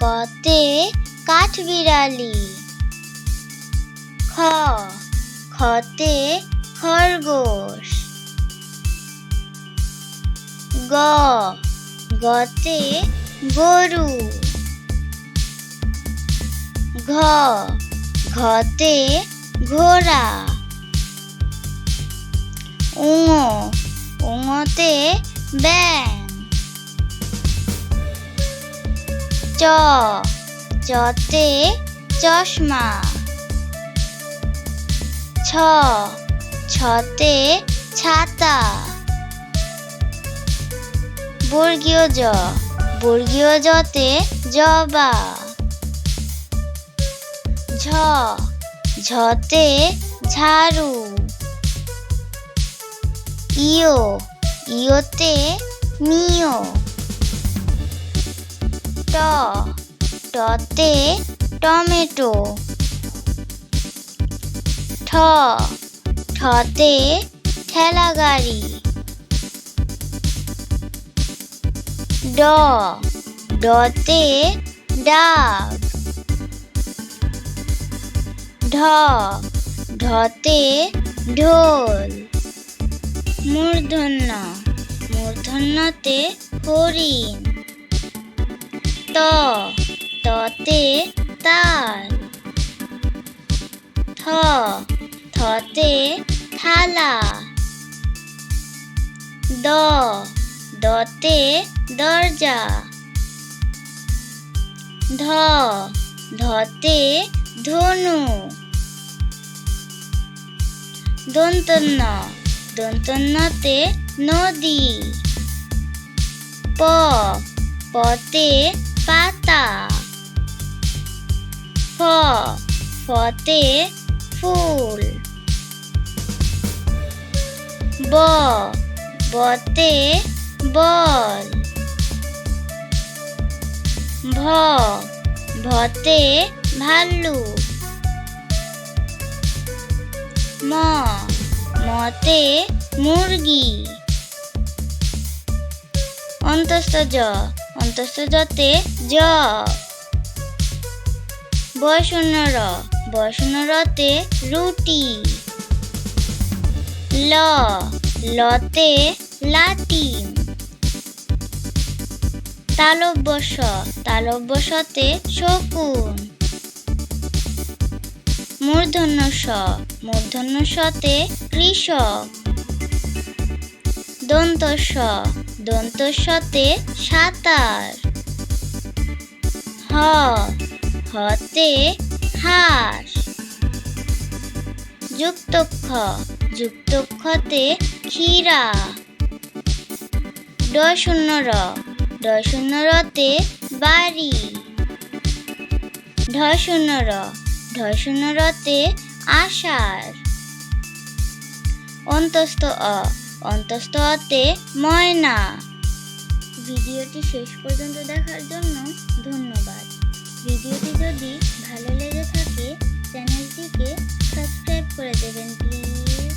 কতে কাঠবিড়ালি খ। খতে খরগোশ। গ। গতে গরু। ঘ। ঘতে ঘোড়া। উঙ উঙতে ব্যাং চ চতে চশমা। ছ, ছতে ছাতা। বর্গীয় জ, বর্গীয় জতে জবা। ঝ, ঝতে ঝাড়ু। ইও ইওতে মিও ট টতে টমেটো। ঠ। ঠতে ঠেলা গাড়ি ড। ডতে ডাক ঢ। ঢতে ঢোল। মূর্ধন্য। মূর্ধন্যতে হরিণ। ত? ততে তাল। থ, থতে থালা। দ, দতে দরজা। ধ, ধতে ধনু। দন্তন্য দন্তন্যতে নদী। প, পতে পাতা। ফ, ফতে ফুল। ব, বতে বল। ভ, ভতে ভাল্লুক ম, মতে মুরগি। অন্তস্থ জ অন্তস্থ জতে জ বয়শূন্য র বয়শূন্য রতে রুটি। ল। লতে লাটিম তালব্যস। তালব্যসতে শকুন। মূর্ধন্য স মূর্ধন্য সতে কৃষক। দন্ত স দন্ত সতে সাঁতার। হ হতে হাঁস যুক্তক্ষ। যুক্তক্ষতে ক্ষীরা। ড শূন্য র ড শূন্য রতে বাড়ি। ঢ শূন্য র ঢ শূন্য রতে আষাঢ়। অন্তস্থ অ অন্তস্থ অতে ময়না। ভিডিওটি শেষ পর্যন্ত দেখার জন্য ধন্যবাদ। ভিডিওটি যদি ভালো লেগে